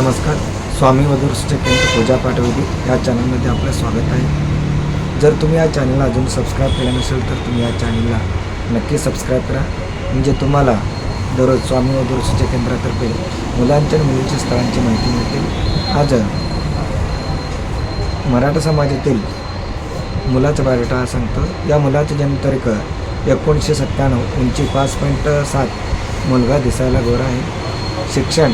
नमस्कार. स्वामी वधूर केंद्र पूजा पाठवली. या चॅनलमध्ये आपलं स्वागत आहे. जर तुम्ही या चॅनलला अजून सबस्क्राईब केलं नसेल तर तुम्ही या चॅनलला नक्की सबस्क्राईब करा. म्हणजे तुम्हाला दररोज स्वामी वधूर केंद्रातर्फे मुलांच्या आणि मुलींच्या स्थळांची माहिती मिळते. आज मराठा समाजातील मुलाचा बायोडेटा हा सांगतो. या मुलाचा जन्मतारीख एकोणीसशे सत्त्याण्णव उंची पाच पॉईंट सात मुलगा दिसायला गोरा आहे. शिक्षण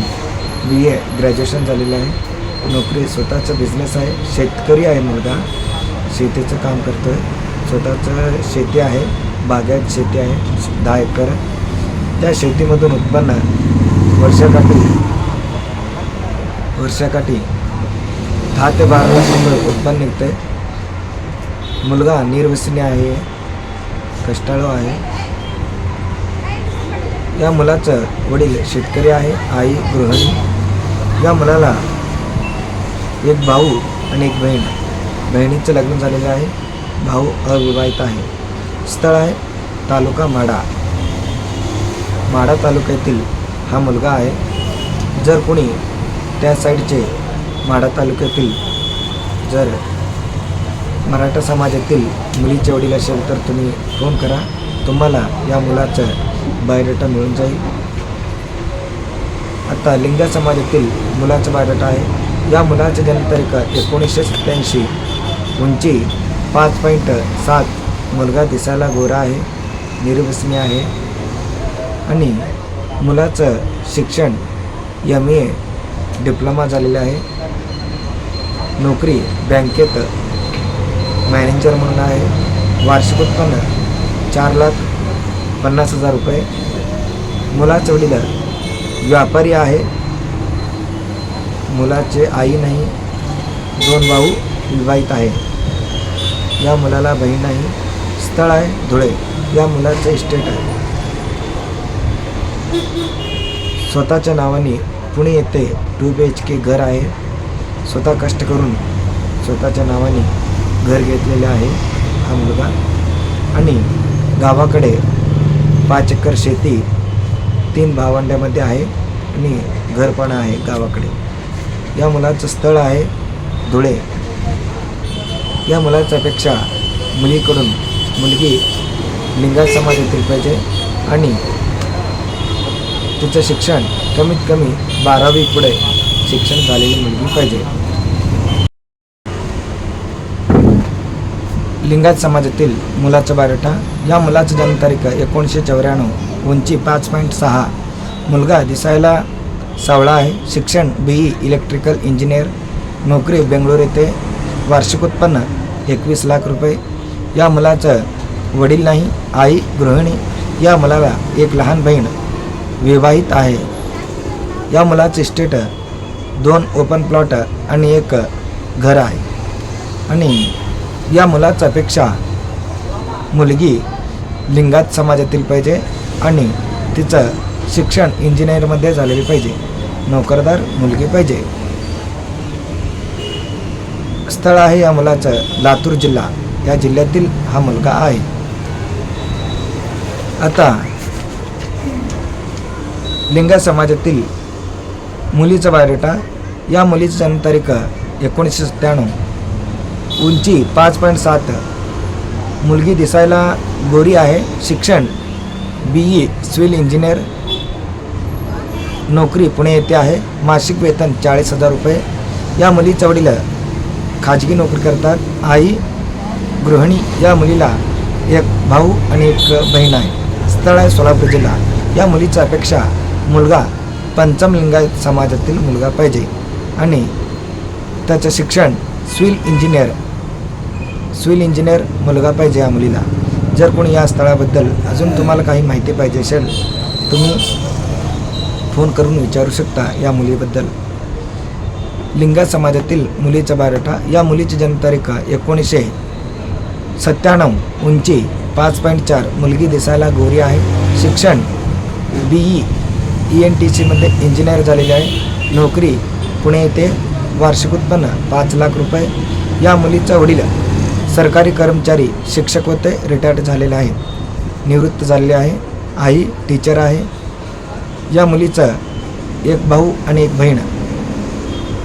बी ए ग्रॅज्युएशन झालेलं आहे. नोकरी स्वतःचा बिझनेस आहे. शेतकरी आहे मुलगा. शेतीचं काम करतो आहे स्वतःचं शेती आहे. बागायत शेती आहे. दहा एकर. त्या शेतीमधून उत्पन्न वर्षाकाठी. वर्षाकाठी. दहा ते बारा लाख रुपये उत्पन्न आहे मुलगा निर्व्यसनी आहे. कष्टाळू आहे. या मुलाचं वडील शेतकरी आहे. आई गृहिणी. या मुलाला एक भाऊ आणि एक बहीण. बहिणीचं लग्न झालेलं आहे. भाऊ अविवाहित आहे. स्थळ आहे तालुका माडा. माडा तालुक्यातील हा मुलगा आहे. जर कोणी त्या साईडचे माडा तालुक्यातील जर मराठा समाजातील मुलीचे वडील असेल तर तुम्ही फोन करा. तुम्हाला या मुलाचं बायोडेटा मिळून जाईल. आता लिंगा समाजातील मुलांचा बायोडाटा आहे. या मुलाची जन्मतारीख एकोणीसशे सत्त्याऐंशी. उंची पाच पॉईंट सात. मुलगा दिसायला गोरा आहे निर्व्यसनी आहे. आणि मुलाचं शिक्षण एम ए डिप्लोमा झालेलं आहे. नोकरी बँकेत मॅनेजर म्हणून आहे. वार्षिक उत्पन्न चार लाख पन्नास हजार रुपये. मुलाचं वडील व्यापारी आहे. मुलाचे आई नाही दोन भाऊ विवाहित आहे. या मुलाला बहीण नाही स्थळ आहे धुळे. या मुलाचे इस्टेट आहे. स्वतःच्या नावाने पुणे येथे टू बी एच के घर आहे. स्वतः कष्ट करून स्वतःच्या नावाने घर घेतलेले आहे हा मुलगा. आणि गावाकडे पाच एकर शेती तीन भावंड्यामध्ये आहे आणि घर पण आहे गावाकडे. या मुलाचं स्थळ आहे धुळे. या मुलाच्या अपेक्षा मुलीकडून मुलगी लिंगायत समाजातील पाहिजे आणि तिचं शिक्षण कमीत कमी बारावी पुढे शिक्षण झालेली मुलगी पाहिजे. लिंगायत समाजातील मुलाचा बायोडाटा या मुलाचं जन्मतारीख एकोणीसशे चौऱ्याण्णव उंची पाच पॉईंट सहा. मुलगा दिसायला सावळा आहे. शिक्षण बी ई इलेक्ट्रिकल इंजिनियर नोकरी बेंगळूर येथे वार्षिक उत्पन्न एकवीस लाख रुपये. या मुलाचं वडील नाही आई गृहिणी. या मुलाला एक लहान बहीण विवाहित आहे. या मुलाचे इस्टेट दोन ओपन प्लॉट आणि एक घर आहे. आणि या मुलाचा अपेक्षा मुलगी लिंगात समाजातील पाहिजे आणि तिचं शिक्षण इंजिनिअरमध्ये झालेले पाहिजे. नोकरदार मुलगी पाहिजे. स्थळ आहे या मुलाचं. लातूर जिल्हा या जिल्ह्यातील हा मुलगा आहे. आता लिंग समाजातील मुलीचा बायोडेटा या मुलीची जन्मतारीख एकोणीसशे सत्त्याण्णव. उंची पाच पॉईंट सात. मुलगी दिसायला गोरी आहे. शिक्षण बी ई सिव्हिल इंजिनियर. नोकरी पुणे येथे आहे. मासिक वेतन चाळीस हजार रुपये. या मुलीच्या वडील खाजगी नोकरी करतात. आई गृहिणी या मुलीला एक भाऊ आणि एक बहीण आहे. स्थळ आहे सोलापूर जिल्हा. या मुलीच्या अपेक्षा मुलगा पंचमलिंगायत समाजातील मुलगा पाहिजे. आणि त्याचं शिक्षण सिव्हिल इंजिनियर सिव्हिल इंजिनियर मुलगा पाहिजे या मुलीला. जर कोणी या स्थळाबद्दल अजून तुम्हाला काही माहिती पाहिजे असेल तुम्ही फोन करून विचारू शकता या मुलीबद्दल. लिंगा समाजातील मुलीचा बायोडाटा या मुलीची जन्मतारीख एकोणीसशे सत्त्याण्णव उंची पाच पॉईंट चार मुलगी दिसायला गोरी आहे. शिक्षण B E E N T सीमध्ये इंजिनियर झालेले आहे. नोकरी पुणे येथे वार्षिक उत्पन्न पाच लाख रुपये. या मुलीचा वडील सरकारी कर्मचारी शिक्षक होते रिटायर्ड झालेले आहे निवृत्त झालेले आहे. आई टीचर आहे. या मुलीचं एक भाऊ आणि एक बहीण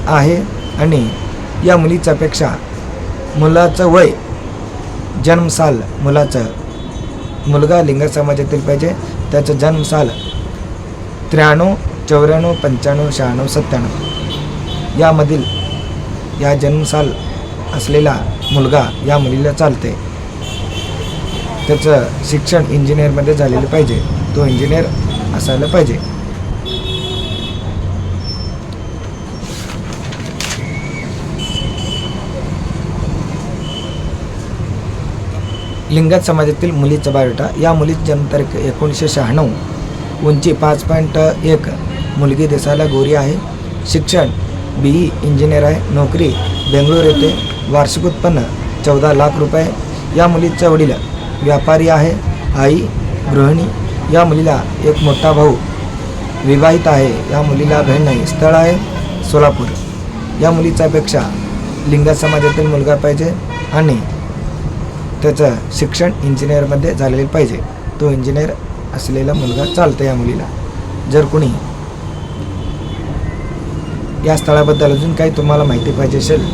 आहे आणि या मुलीच्यापेक्षा मुलाचं वय जन्मसाल मुलाचं मुलगा लिंग समाजातील पाहिजे. त्याचं जन्मसाल त्र्याण्णव चौऱ्याण्णव पंच्याण्णव शहाण्णव सत्त्याण्णव. यामधील या जन्मसाल असलेला मुलगा या मुलीला चालते. त्याचं शिक्षण इंजिनिअरमध्ये झालेलं पाहिजे. तो इंजिनियर असायला पाहिजे. लिंगायत समाजातील मुलीचा बायोटा या मुलीची जन्मतारीख एकोणीसशे शहाण्णव. उंची पाच पॉईंट एक. मुलगी देसाला गोरी आहे. शिक्षण बी ई इंजिनियर आहे. नोकरी बेंगळूर येथे वार्षिक उत्पन्न चौदा लाख रुपये. या मुलीचे वडील व्यापारी आहे. आई गृहिणी या मुलीला एक मोठा भाऊ विवाहित आहे. या मुलीला बहीण नाही स्थळ आहे सोलापूर. या मुलीच्यापेक्षा लिंग समाजातील मुलगा पाहिजे आणि त्याचं शिक्षण इंजिनियरमध्ये झालेलं पाहिजे. तो इंजिनियर असलेला मुलगा चालतं या मुलीला. जर कुणी या स्थळाबद्दल अजून काही तुम्हाला माहिती पाहिजे असेल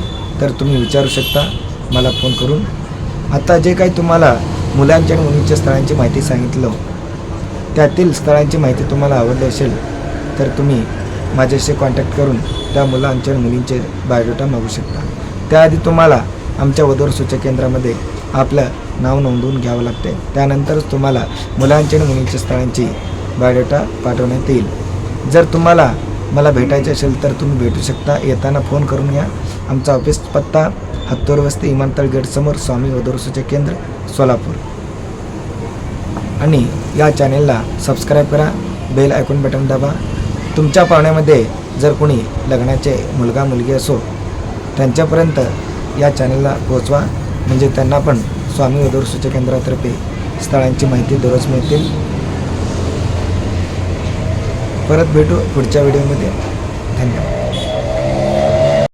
तर तुम्ही विचारू शकता. मला फोन करून. आता जे काही तुम्हाला मुलांच्या आणि मुलींच्या स्थळांची माहिती सांगितलं त्यातील स्थळांची माहिती तुम्हाला आवडली असेल तर तुम्ही माझ्याशी कॉन्टॅक्ट करून त्या मुलांच्या आणि मुलींचे बायोडेटा मागू शकता. त्याआधी तुम्हाला आमच्या वधूवर सूचक केंद्रामध्ये आपलं नाव नोंदवून घ्यावं लागते त्यानंतरच तुम्हाला मुलांच्या आणि मुलींच्या स्थळांची बायोडेटा पाठवण्यात येईल. जर तुम्हाला मला भेटायचे असेल तर तुम्ही भेटू शकता. येताना फोन करून घ्या. आमचा ऑफिस पत्ता हत्तोर वस्ती इमानतळ गेटसमोर स्वामी वधूवर केंद्र सोलापूर. आणि या चॅनेलला सबस्क्राईब करा बेल ऐकून बटन दाबा. तुमच्या पाहुण्यामध्ये जर कोणी लग्नाचे मुलगा मुलगी असो त्यांच्यापर्यंत या चॅनलला पोहोचवा. म्हणजे त्यांना पण स्वामी वधूर सूचक केंद्रातर्फे स्थळांची माहिती दररोज मिळतील. परत भेटू पुढच्या व्हिडिओमध्ये धन्यवाद.